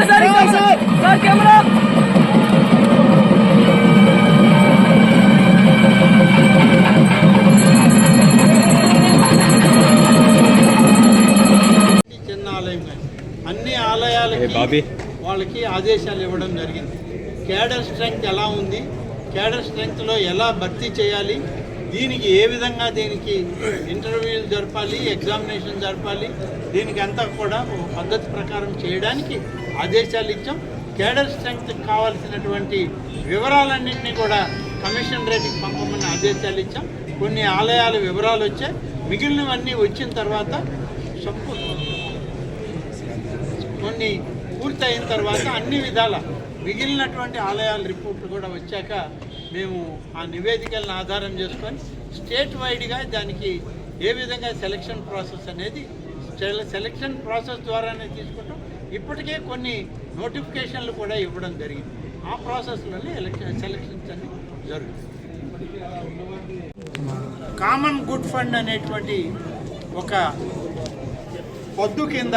ఒక్కసారి sir camera చిన్న ఆలయం కానీ అన్ని ఆలయాలకి వాళ్ళకి ఆదేశాలు ఇవ్వడం జరిగింది. క్యాడర్ స్ట్రెంగ్త్ ఎలా ఉంది? క్యాడర్ స్ట్రెంగ్త్లో ఎలా భర్తీ చేయాలి? దీనికి ఏ విధంగా దీనికి ఇంటర్వ్యూలు జరపాలి ఎగ్జామినేషన్ జరపాలి దీనికి అంతా కూడా ఒక పద్ధతి ప్రకారం చేయడానికి ఆదేశాలు ఇచ్చాం. కేడర్ స్ట్రెంగ్త్ కావాల్సినటువంటి వివరాలన్నింటినీ కూడా కమిషన్ రేటుకి పంపమని ఆదేశాలు ఇచ్చాం. కొన్ని ఆలయాల వివరాలు వచ్చాయి. మిగిలినవన్నీ వచ్చిన తర్వాత సంపూ కొన్ని పూర్తయిన తర్వాత అన్ని విధాల మిగిలినటువంటి ఆలయాల రిపోర్ట్లు కూడా వచ్చాక మేము ఆ నివేదికలను ఆధారం చేసుకొని స్టేట్ వైడ్గా దానికి ఏ విధంగా సెలక్షన్ ప్రాసెస్ అనేది సెలక్షన్ ప్రాసెస్ ద్వారానే తీసుకుంటాం. ఇప్పటికే కొన్ని నోటిఫికేషన్లు కూడా ఇవ్వడం జరిగింది. ఆ ప్రాసెస్లోనే ఎలక్షన్ సెలక్షన్స్ అన్ని జరుగుతాయి. కామన్ గుడ్ ఫండ్ అనేటువంటి ఒక పొద్దు కింద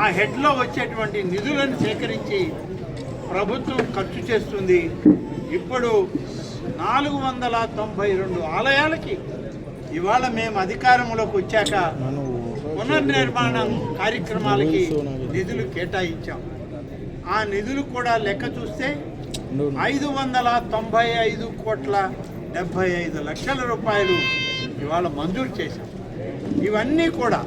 ఆ హెడ్లో వచ్చేటువంటి నిధులను సేకరించి ప్రభుత్వం ఖర్చు చేస్తుంది. ఇప్పుడు నాలుగు వందల తొంభై రెండు ఆలయాలకి ఇవాళ మేము అధికారంలోకి వచ్చాక పునర్నిర్మాణం కార్యక్రమాలకి నిధులు కేటాయించాం. ఆ నిధులు కూడా లెక్క చూస్తే ఐదు వందల తొంభై ఐదు కోట్ల డెబ్భై ఐదు లక్షల రూపాయలు ఇవాళ మంజూరు చేశాం. ఇవన్నీ కూడా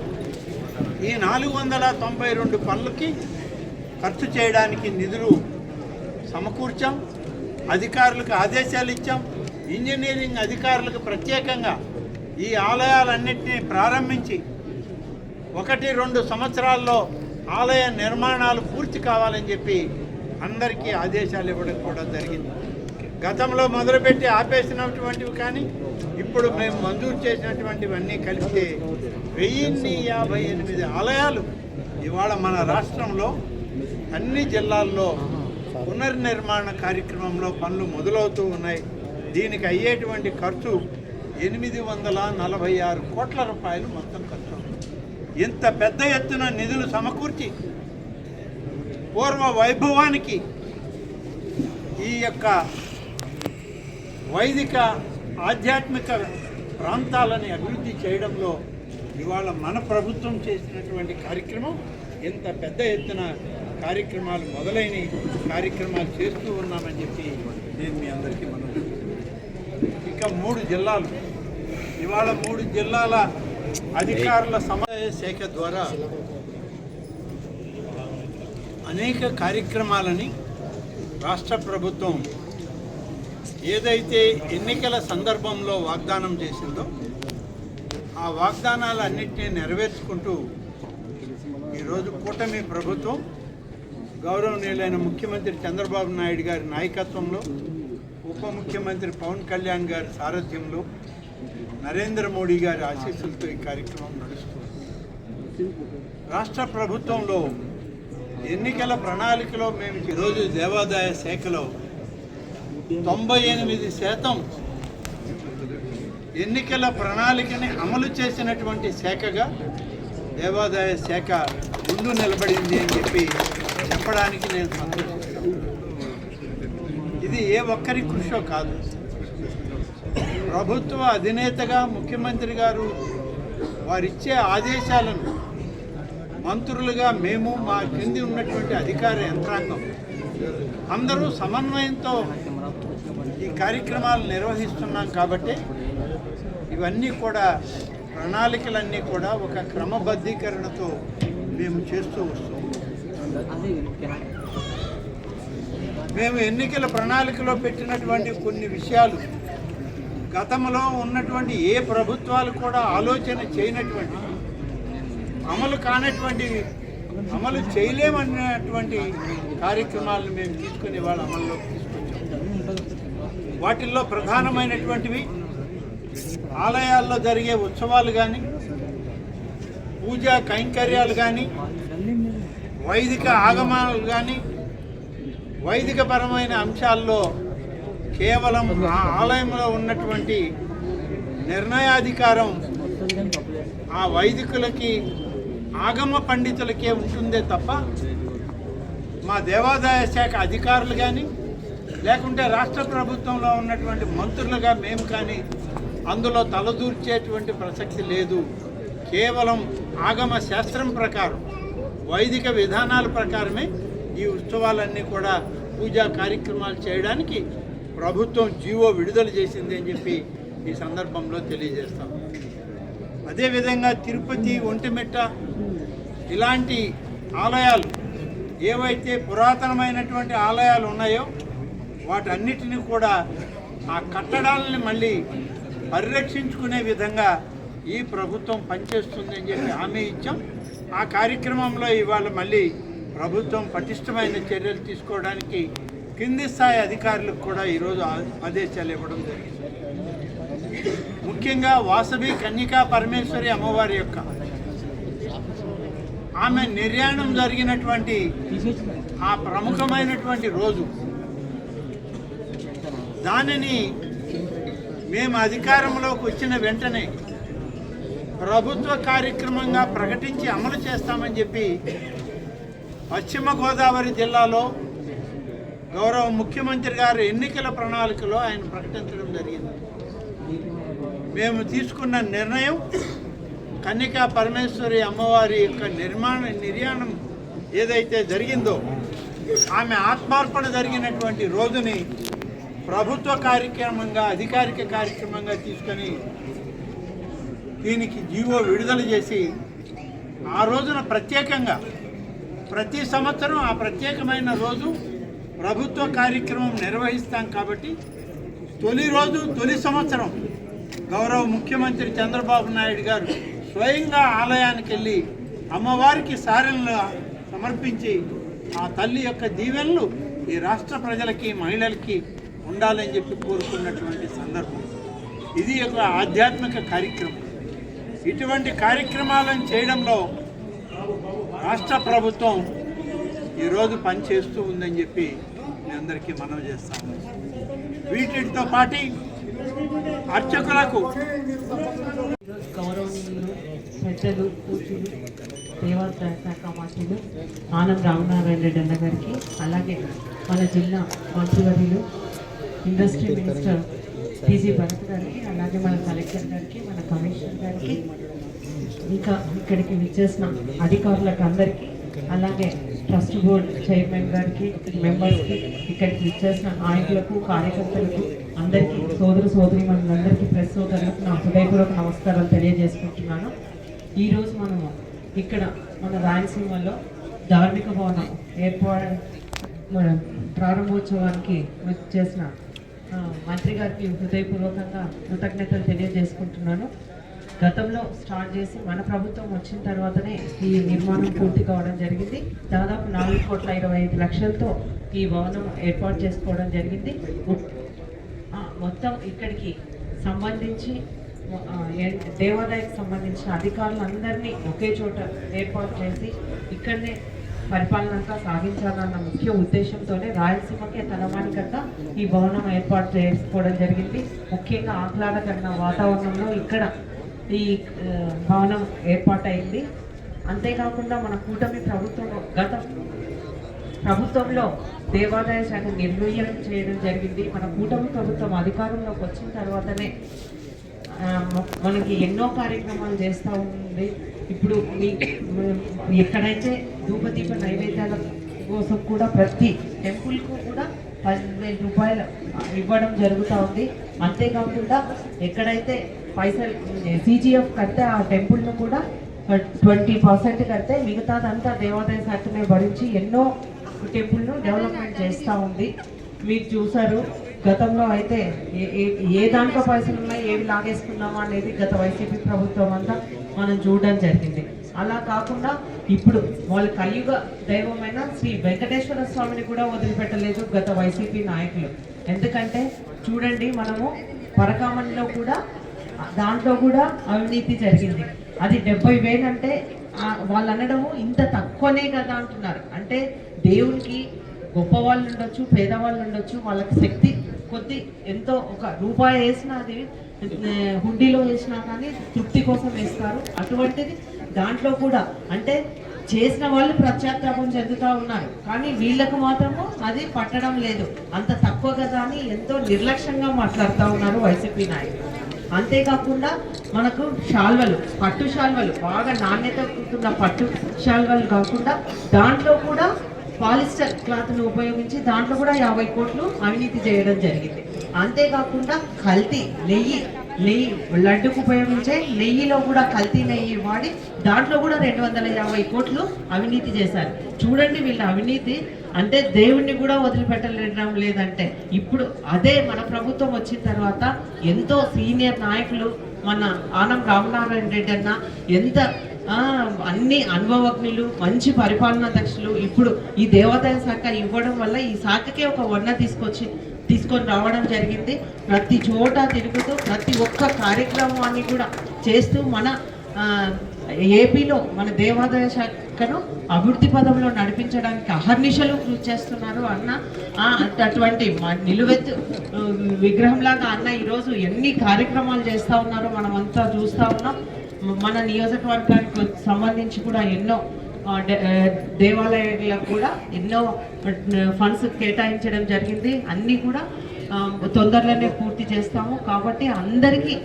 ఈ నాలుగు వందల తొంభై రెండు పనులకి ఖర్చు చేయడానికి నిధులు సమకూర్చాం. అధికారులకు ఆదేశాలు ఇచ్చాం. ఇంజనీరింగ్ అధికారులకు ప్రత్యేకంగా ఈ ఆలయాలన్నింటినీ ప్రారంభించి ఒకటి రెండు సంవత్సరాల్లో ఆలయ నిర్మాణాలు పూర్తి కావాలని చెప్పి అందరికీ ఆదేశాలు ఇవ్వడం కూడా జరిగింది. గతంలో మొదలుపెట్టి ఆపేసినటువంటివి కానీ ఇప్పుడు మేము మంజూరు చేసినటువంటివన్నీ కలిపితే వెయ్యిన్ని యాభై ఎనిమిది ఆలయాలు ఇవాళ మన రాష్ట్రంలో అన్ని జిల్లాల్లో పునర్నిర్మాణ కార్యక్రమంలో పనులు మొదలవుతూ ఉన్నాయి. దీనికి అయ్యేటువంటి ఖర్చు ఎనిమిది వందల నలభై ఆరు కోట్ల రూపాయలు మొత్తం ఖర్చు ఇంత పెద్ద ఎత్తున నిధులు సమకూర్చి పూర్వ వైభవానికి ఈ యొక్క వైదిక ఆధ్యాత్మిక ప్రాంతాలని అభివృద్ధి చేయడంలో ఇవాళ మన ప్రభుత్వం చేసినటువంటి కార్యక్రమం ఇంత పెద్ద ఎత్తున కార్యక్రమాలు మొదలైన కార్యక్రమాలు చేస్తూ ఉన్నామని చెప్పి నేను మీ అందరికీ మనం ఇక మూడు జిల్లాలు. ఇవాళ మూడు జిల్లాల అధికారుల సమయ శాఖ ద్వారా అనేక కార్యక్రమాలని రాష్ట్ర ప్రభుత్వం ఏదైతే ఎన్నికల సందర్భంలో వాగ్దానం చేసిందో ఆ వాగ్దానాలన్నింటినీ నెరవేర్చుకుంటూ ఈరోజు కూటమి ప్రభుత్వం గౌరవనీయులైన ముఖ్యమంత్రి చంద్రబాబు నాయుడు గారి నాయకత్వంలో ఉప ముఖ్యమంత్రి పవన్ కళ్యాణ్ గారి సారథ్యంలో నరేంద్ర మోడీ గారి ఆశీస్సులతో ఈ కార్యక్రమం నడుస్తుంది. రాష్ట్ర ప్రభుత్వంలో ఎన్నికల ప్రణాళికలో మేము ఈరోజు దేవాదాయ శాఖలో తొంభై ఎనిమిది శాతం ఎన్నికల ప్రణాళికని అమలు చేసినటువంటి శాఖగా దేవాదాయ శాఖ ముందు నిలబడింది అని చెప్పి చెప్పడానికి నేను ఇది ఏ ఒక్కరి కృషో కాదు. ప్రభుత్వ అధినేతగా ముఖ్యమంత్రి గారు వారిచ్చే ఆదేశాలను మంత్రులుగా మేము మా కింది ఉన్నటువంటి అధికార యంత్రాంగం అందరూ సమన్వయంతో ఈ కార్యక్రమాలు నిర్వహిస్తున్నాం కాబట్టి ఇవన్నీ కూడా ప్రణాళికలన్నీ కూడా ఒక క్రమబద్ధీకరణతో మేము చేస్తూ వస్తాం మేము ఎన్నికల ప్రణాళికలో పెట్టినటువంటి కొన్ని విషయాలు గతంలో ఉన్నటువంటి ఏ ప్రభుత్వాలు కూడా ఆలోచన చేయనటువంటి అమలు కానటువంటి అమలు చేయలేమన్నటువంటి కార్యక్రమాలను మేము తీసుకుని వాళ్ళ అమల్లో తీసుకొచ్చాం. వాటిల్లో ప్రధానమైనటువంటివి ఆలయాల్లో జరిగే ఉత్సవాలు కానీ పూజా కైంకర్యాలు కానీ వైదిక ఆగమాలు కానీ వైదికపరమైన అంశాల్లో కేవలం ఆ ఆలయంలో ఉన్నటువంటి నిర్ణయాధికారం ఆ వైదికులకి ఆగమ పండితులకే ఉంటుందే తప్ప మా దేవాదాయ శాఖ అధికారులు కానీ లేకుంటే రాష్ట్ర ప్రభుత్వంలో ఉన్నటువంటి మంత్రులుగా మేము కానీ అందులో తలదూర్చేటువంటి ప్రసక్తి లేదు. కేవలం ఆగమ శాస్త్రం ప్రకారం. వైదిక విధానాల ప్రకారమే ఈ ఉత్సవాలన్నీ కూడా పూజా కార్యక్రమాలు చేయడానికి ప్రభుత్వం జీవో విడుదల చేసింది అని చెప్పి ఈ సందర్భంలో తెలియజేస్తాం. అదేవిధంగా తిరుపతి ఒంటిమిట్ట ఇలాంటి ఆలయాలు ఏవైతే పురాతనమైనటువంటి ఆలయాలు ఉన్నాయో వాటన్నిటిని కూడా ఆ కట్టడాలని మళ్ళీ పరిరక్షించుకునే విధంగా ఈ ప్రభుత్వం పనిచేస్తుందని చెప్పి హామీ ఇచ్చాం. ఆ కార్యక్రమంలో ఇవాళ మళ్ళీ ప్రభుత్వం పటిష్టమైన చర్యలు తీసుకోవడానికి కింది స్థాయి అధికారులకు కూడా ఈరోజు ఆ- ఆదేశాలు ఇవ్వడం జరిగింది. ముఖ్యంగా వాసవి కన్యకా పరమేశ్వరి అమ్మవారి యొక్క ఆమె నిర్యాణం జరిగినటువంటి ఆ ప్రముఖమైనటువంటి రోజు. దానిని మేము అధికారంలోకి వచ్చిన వెంటనే ప్రభుత్వ కార్యక్రమంగా ప్రకటించి అమలు చేస్తామని చెప్పి పశ్చిమ గోదావరి జిల్లాలో గౌరవ ముఖ్యమంత్రి గారు ఎన్నికల ప్రణాళికలో ఆయన ప్రకటించడం జరిగింది. మేము తీసుకున్న నిర్ణయం కన్నికా పరమేశ్వరి అమ్మవారి యొక్క నిర్మాణ నిర్యాణం ఏదైతే జరిగిందో ఆమె ఆత్మార్పణ జరిగినటువంటి రోజుని ప్రభుత్వ కార్యక్రమంగా అధికారిక కార్యక్రమంగా తీసుకొని దీనికి జీవో విడుదల చేసి ఆ రోజున ప్రత్యేకంగా ప్రతి సంవత్సరం ఆ ప్రత్యేకమైన రోజు ప్రభుత్వ కార్యక్రమం నిర్వహిస్తాం కాబట్టి తొలి రోజు తొలి సంవత్సరం గౌరవ ముఖ్యమంత్రి చంద్రబాబు నాయుడు గారు స్వయంగా ఆలయానికి వెళ్ళి అమ్మవారికి సారెలను సమర్పించి ఆ తల్లి యొక్క దీవెనలు ఈ రాష్ట్ర ప్రజలకి మహిళలకి ఉండాలని చెప్పి కోరుకున్నటువంటి సందర్భం. ఇది ఒక ఆధ్యాత్మిక కార్యక్రమం. ఇటువంటి కార్యక్రమాలను చేయడంలో రాష్ట్ర ప్రభుత్వం ఈరోజు పనిచేస్తూ ఉందని చెప్పి మీ అందరికీ మనవి చేస్తాము వీటితో పాటి అర్చకులకు గౌరవనీయులు పెద్దలు పూజలు దేవాదాయ శాఖ మంత్రులు ఆనంద్ రామనారాయణ రెడ్డి అన్న గారికి అలాగే మన జిల్లా మంత్రివర్యులు ఇండస్ట్రీ మినిస్టర్ టీజీ భరత్ గారికి అలాగే మన కలెక్టర్ గారికి మన కమిషనర్ గారికి ఇంకా ఇక్కడికి విచ్చేసిన అధికారులకు అందరికీ అలాగే ట్రస్ట్ బోర్డ్ చైర్మన్ గారికి మెంబర్స్కి ఇక్కడికి విచ్చేసిన నాయకులకు కార్యకర్తలకు అందరికీ సోదర సోదరి మనందరికీ ప్రెస్ సోదరులకు నా హృదయపూర్వక నమస్కారాలు తెలియజేసుకుంటున్నాను. ఈరోజు మనము ఇక్కడ మన రాయలసీమలో ధార్మిక భవనం ఏర్పాటు ప్రారంభోత్సవానికి చేసిన మంత్రి గారికి హృదయపూర్వకంగా కృతజ్ఞతలు తెలియజేసుకుంటున్నాను. గతంలో స్టార్ట్ చేసి మన ప్రభుత్వం వచ్చిన తర్వాతనే ఈ నిర్మాణం పూర్తి కావడం జరిగింది. దాదాపు నాలుగు కోట్ల ఇరవై ఐదు లక్షలతో ఈ భవనం ఏర్పాటు చేసుకోవడం జరిగింది. మొత్తం ఇక్కడికి సంబంధించి ఆ, సంబంధించిన అధికారులందరినీ ఒకే చోట ఏర్పాటు చేసి ఇక్కడనే పరిపాలన అంతా సాగించాలన్న ముఖ్య ఉద్దేశంతోనే రాయలసీమకే తలమానికంగా ఈ భవనం ఏర్పాటు చేసుకోవడం జరిగింది. ముఖ్యంగా ఆహ్లాదకరమైన వాతావరణంలో ఇక్కడ ఈ భవనం ఏర్పాటైంది. అంతేకాకుండా మన కూటమి ప్రభుత్వం గత ప్రభుత్వంలో దేవాదాయ శాఖ నిర్వీర్యం చేయడం జరిగింది. మన కూటమి ప్రభుత్వం అధికారంలోకి వచ్చిన తర్వాతనే మనకి ఎన్నో కార్యక్రమాలు చేస్తూ ఉంది ఇప్పుడు మీ ఎక్కడైతే ధూపదీప నైవేద్యాల కోసం కూడా ప్రతి టెంపుల్కు కూడా పదివేల రూపాయలు ఇవ్వడం జరుగుతూ ఉంది. అంతేకాకుండా ఎక్కడైతే పైసలు సీజీఎఫ్ కడితే ఆ టెంపుల్ను కూడా ట్వంటీ పర్సెంట్ కడితే మిగతాదంతా దేవాదాయ శాఖనే భరించి ఎన్నో టెంపుల్ను డెవలప్మెంట్ చేస్తూ ఉంది. మీరు చూసారు గతంలో అయితే ఏ- ఏ- దాంట్లో పైసలు ఉన్నాయి ఏవి లాగేసుకున్నామా అనేది గత వైసీపీ ప్రభుత్వం అంతా మనం చూడడం జరిగింది. అలా కాకుండా ఇప్పుడు వాళ్ళ కలియుగ దైవమైన శ్రీ వెంకటేశ్వర స్వామిని కూడా వదిలిపెట్టలేదు గత వైసీపీ నాయకులు. ఎందుకంటే చూడండి మనము పరకామణిలో కూడా దాంట్లో కూడా అవినీతి జరిగింది. అది డెబ్బై వేలు అంటే వాళ్ళు అనడము ఇంత తక్కువనే కదా అంటున్నారు. అంటే దేవునికి గొప్ప వాళ్ళు ఉండొచ్చు పేదవాళ్ళు ఉండొచ్చు వాళ్ళకి శక్తి కొద్ది ఎంతో ఒక రూపాయి వేసినా అది హుండీలో వేసినా కానీ తృప్తి కోసం వేస్తారు. అటువంటిది దాంట్లో కూడా అంటే చేసిన వాళ్ళు ప్రత్యాత్తాపం చెందుతూ ఉన్నారు. కానీ వీళ్ళకు మాత్రము అది పట్టడం లేదు. అంత తక్కువ కదా అని ఎంతో నిర్లక్ష్యంగా మాట్లాడుతూ ఉన్నారు వైసీపీ నాయకులు. అంతేకాకుండా మనకు శాల్వలు పట్టు శాల్వలు బాగా నాణ్యత కూడుకున్న పట్టు శాల్వలు కాకుండా దాంట్లో కూడా పాలిస్టర్ క్లాత్ను ఉపయోగించి దాంట్లో కూడా యాభై కోట్లు అవినీతి చేయడం జరిగింది. అంతేకాకుండా కల్తీ నెయ్యి నెయ్యి లడ్డుకు ఉపయోగించే నెయ్యిలో కూడా కల్తీ నెయ్యి వాడి దాంట్లో కూడా రెండు వందల యాభై కోట్లు అవినీతి చేశారు. చూడండి వీళ్ళ అవినీతి. అంటే దేవుణ్ణి కూడా వదిలిపెట్టలేడం లేదంటే ఇప్పుడు అదే మన ప్రభుత్వం వచ్చిన తర్వాత ఎంతో సీనియర్ నాయకులు మన ఆనం రామనారాయణ రెడ్డి అన్న ఎంత అన్ని అనుభవజ్ఞులు మంచి పరిపాలనా దక్షులు ఇప్పుడు ఈ దేవాదాయ శాఖ ఇవ్వడం వల్ల ఈ శాఖకే ఒక వన్న తీసుకొచ్చి తీసుకొని రావడం జరిగింది. ప్రతి చోట తిరుగుతూ ప్రతి ఒక్క కార్యక్రమాన్ని కూడా చేస్తూ మన ఏపీలో మన దేవాదాయ శాఖను అభివృద్ధి పదంలో నడిపించడానికి అహర్నిశలు కృషి చేస్తున్నారు అన్న ఆ, అటువంటి నిలువెత్తు విగ్రహంలాగా అన్న ఈరోజు ఎన్ని కార్యక్రమాలు చేస్తూ ఉన్నారో మనమంతా చూస్తూ ఉన్నాం. మన నియోజకవర్గానికి సంబంధించి కూడా ఎన్నో దేవాలయాలకు కూడా ఎన్నో ఫండ్స్ కేటాయించడం జరిగింది. అన్నీ కూడా తొందరలోనే పూర్తి చేస్తాము. కాబట్టి అందరికీ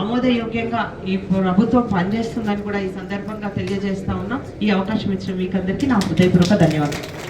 ఆమోదయోగ్యంగా ఈ ప్రభుత్వం పనిచేస్తుందని కూడా ఈ సందర్భంగా తెలియజేస్తా ఉన్నాం. ఈ అవకాశం ఇచ్చిన మీకు అందరికీ నా హృదయపూర్వక ధన్యవాదాలు.